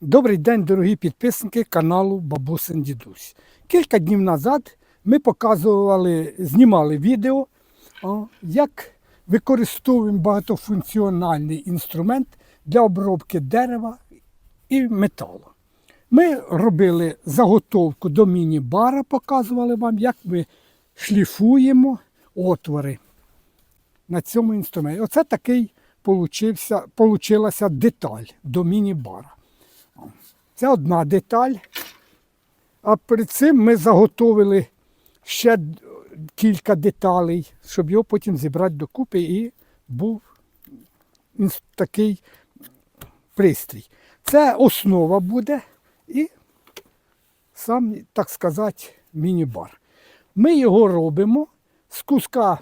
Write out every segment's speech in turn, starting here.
Добрий день, дорогі підписники каналу Бабусин Дідусь. Кілька днів назад ми показували, знімали відео, як використовуємо багатофункціональний інструмент для обробки дерева і металу. Ми робили заготовку до міні-бара, показували вам, як ми шліфуємо отвори на цьому інструменті. Оце такий получився, деталь до міні-бара. Це одна деталь. А перед цим ми заготовили ще кілька деталей, щоб його потім зібрати докупи і був такий пристрій. Це основа буде і сам, так сказати, міні-бар. Ми його робимо з куска,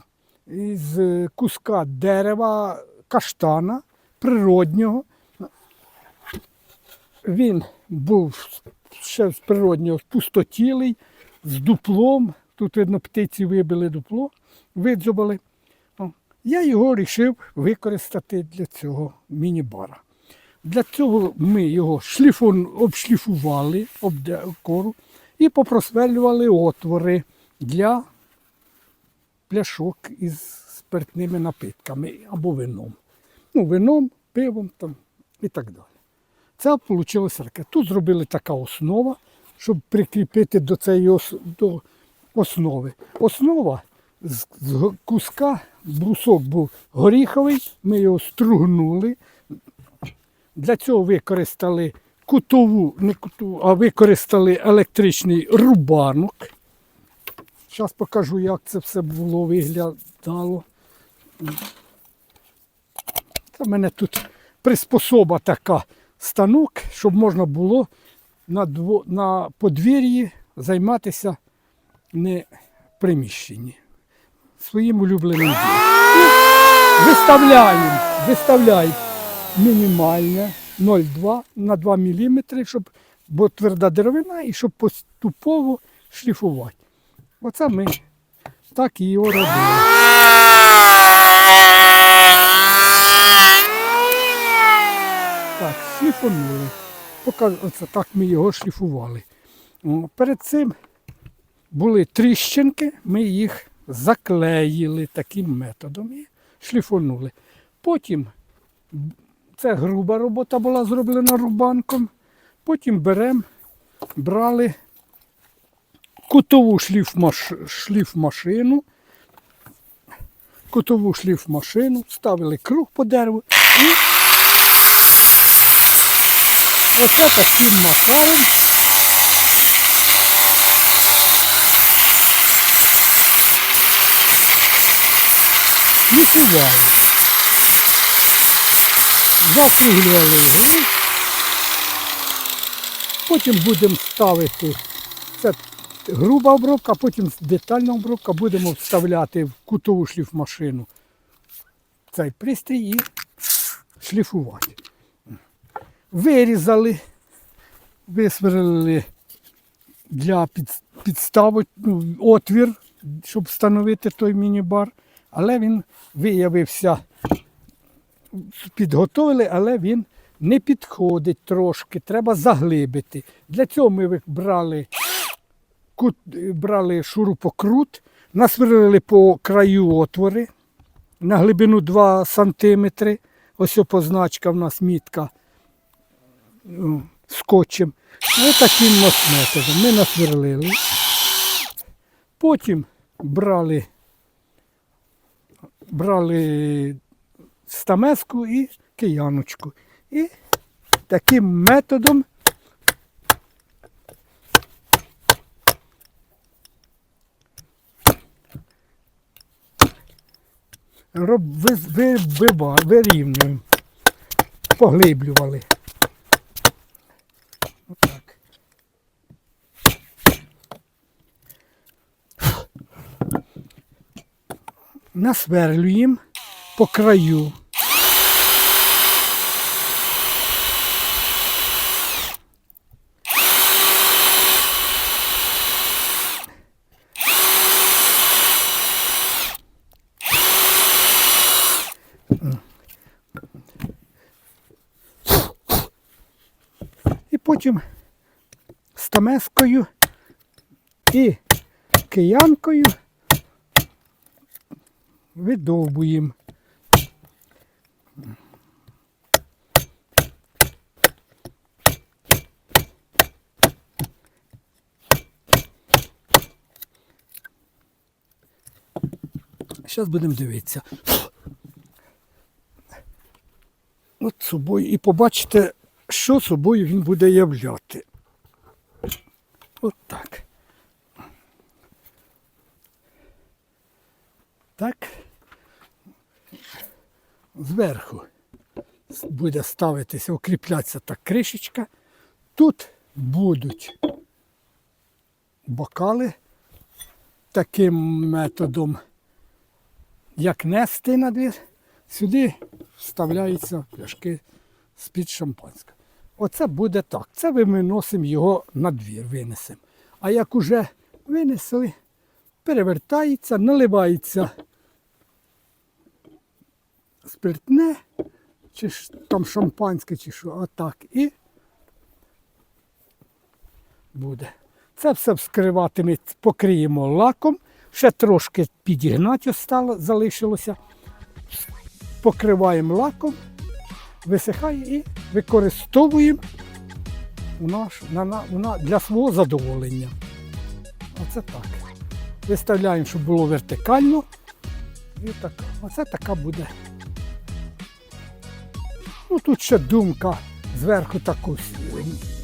з куска дерева каштана природнього. Він був ще з природнього пустотілий, з дуплом. Тут, видно, птиці вибили дупло, видзубали. Я його вирішив використати для цього міні-бара. Для цього ми його шліфон, обшліфували обде, кору і попросверлювали отвори для пляшок із спиртними напитками або вином. Ну, вином, пивом там, і так далі. Це вийшло таке. Тут зробили така основа, щоб прикріпити до цієї до основи. Основа з, з куска, брусок був горіховий, ми його стругнули. Для цього використали кутову, не кутову, а використали електричний рубанок. Зараз покажу, як це все було виглядало. Це в мене тут приспособа така станок, щоб можна було на, дво, на подвір'ї займатися не в приміщенні. Своїм улюбленим ділом. Виставляємо, виставляємо мінімальне 0,2 на 2 мм, щоб, бо тверда деревина і щоб поступово шліфувати. Оце ми так і його робили. Так, шліфанули. Покажу, оце так ми його шліфували. Перед цим були тріщинки, ми їх заклеїли таким методом і шліфанули. Потім це груба робота була зроблена рубанком. Потім беремо, брали кутову шліфмаш... шліфмашину, кутову шліфмашину, ставили круг по дереву і оце таким макаром шліфували. Закруглювали вгору. Потім будемо ставити це груба обробка, потім детальна обробка будемо вставляти в кутову шліфмашину цей пристрій і шліфувати. Вирізали, висверлили для під, підстави ну, отвір, щоб встановити той міні-бар, але він виявився підготовили, але він не підходить трошки, треба заглибити. Для цього ми брали, кут, брали шурупокрут, насверлили по краю отвори на глибину 2 см. Ось позначка в нас мітка скотчем. Ось таким ось методом. Ми насверлили. Потім брали, брали стамеску і кияночку. І таким методом вирівнюємо, поглиблювали. Отак. Насверлюємо по краю. і потім стамескою і киянкою видовбуємо. Зараз будемо дивитися. От собою і побачите, що собою він буде являти. От так. Так. Зверху буде ставитися, укріплятися та кришечка. Тут будуть бокали таким методом, як нести на двір, сюди вставляються пляшки з-під шампанського. Оце буде так. Це ми виносимо його на двір, винесемо. А як уже винесли, перевертається, наливається спиртне, чи там шампанське, чи що, отак. І буде. Це все вскриватиме, покриємо лаком, ще трошки підігнати остало, залишилося. Покриваємо лаком, висихає і використовуємо у наш, на, на, на, для свого задоволення. Оце так. Виставляємо, щоб було вертикально. І так. Оце така буде. Ну тут ще думка зверху таку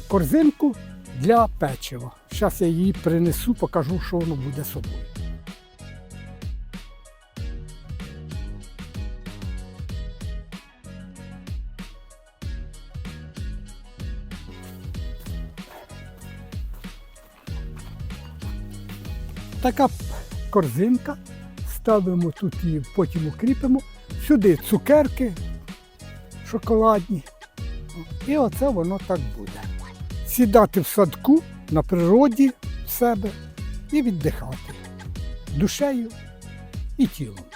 корзинку для печива. Зараз я її принесу, покажу, що воно буде собою. Така корзинка. Ставимо тут її, потім укріпимо. Сюди цукерки шоколадні. І оце воно так буде. Сідати в садку на природі в себе і віддихати душею і тілом.